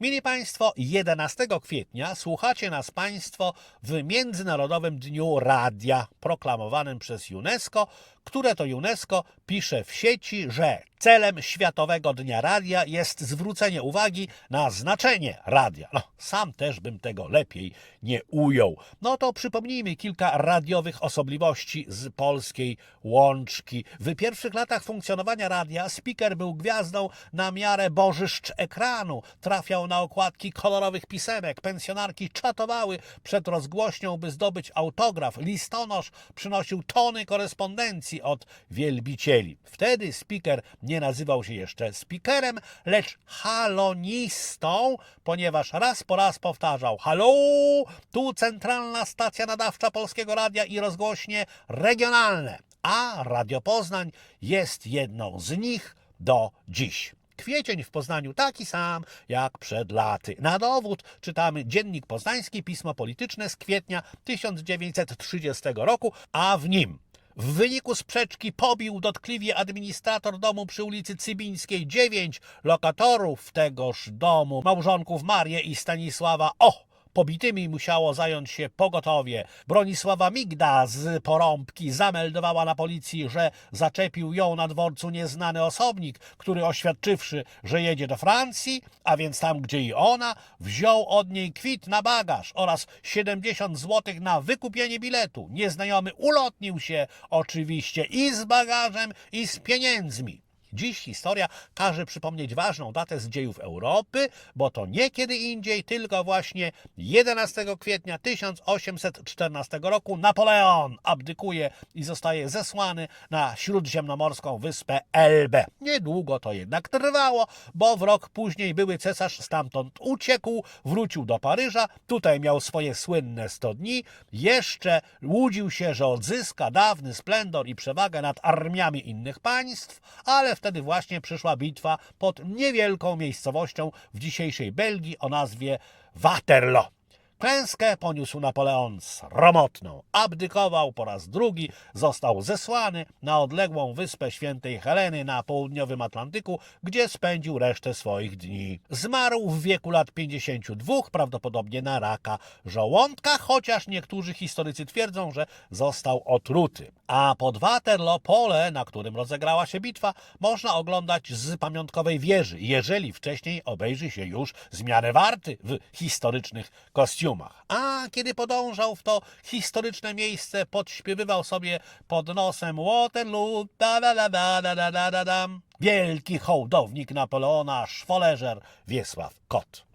Mili Państwo, 11 kwietnia słuchacie nas Państwo w Międzynarodowym Dniu Radia, proklamowanym przez UNESCO, które to UNESCO pisze w sieci, że celem Światowego Dnia Radia jest zwrócenie uwagi na znaczenie radia. No, sam też bym tego lepiej nie ujął. No to przypomnijmy kilka radiowych osobliwości z polskiej łączki. W pierwszych latach funkcjonowania radia speaker był gwiazdą na miarę bożyszcz ekranu. Trafiał na okładki kolorowych pisemek. Pensjonarki czatowały przed rozgłośnią, by zdobyć autograf. Listonosz przynosił tony korespondencji od wielbicieli. Wtedy speaker nie nazywał się jeszcze speakerem, lecz halonistą, ponieważ raz po raz powtarzał halo, tu centralna stacja nadawcza Polskiego Radia i rozgłośnie regionalne, a Radio Poznań jest jedną z nich do dziś. Kwiecień w Poznaniu taki sam jak przed laty. Na dowód czytamy Dziennik Poznański, pismo polityczne z kwietnia 1930 roku, a w nim w wyniku sprzeczki pobił dotkliwie administrator domu przy ulicy Cybińskiej dziewięć lokatorów tegoż domu, małżonków Marię i Stanisława O. Pobitymi musiało zająć się pogotowie. Bronisława Migda z Porąbki zameldowała na policji, że zaczepił ją na dworcu nieznany osobnik, który oświadczywszy, że jedzie do Francji, a więc tam, gdzie i ona, wziął od niej kwit na bagaż oraz 70 zł na wykupienie biletu. Nieznajomy ulotnił się oczywiście i z bagażem, i z pieniędzmi. Dziś historia każe przypomnieć ważną datę z dziejów Europy, bo to nie kiedy indziej, tylko właśnie 11 kwietnia 1814 roku Napoleon abdykuje i zostaje zesłany na śródziemnomorską wyspę Elbę. Niedługo to jednak trwało, bo w rok później były cesarz stamtąd uciekł, wrócił do Paryża, tutaj miał swoje słynne 100 dni, jeszcze łudził się, że odzyska dawny splendor i przewagę nad armiami innych państw, ale wtedy właśnie przyszła bitwa pod niewielką miejscowością w dzisiejszej Belgii o nazwie Waterloo. Klęskę poniósł Napoleon sromotną. Abdykował po raz drugi, został zesłany na odległą wyspę świętej Heleny na południowym Atlantyku, gdzie spędził resztę swoich dni. Zmarł w wieku lat 52, prawdopodobnie na raka żołądka, chociaż niektórzy historycy twierdzą, że został otruty. A pod Waterloo pole, na którym rozegrała się bitwa, można oglądać z pamiątkowej wieży, jeżeli wcześniej obejrzy się już zmianę warty w historycznych kostiumach. A kiedy podążał w to historyczne miejsce, podśpiewywał sobie pod nosem Waterloo, da da da da da da da da. Wielki hołdownik Napoleona, szwoleżer Wiesław Kot.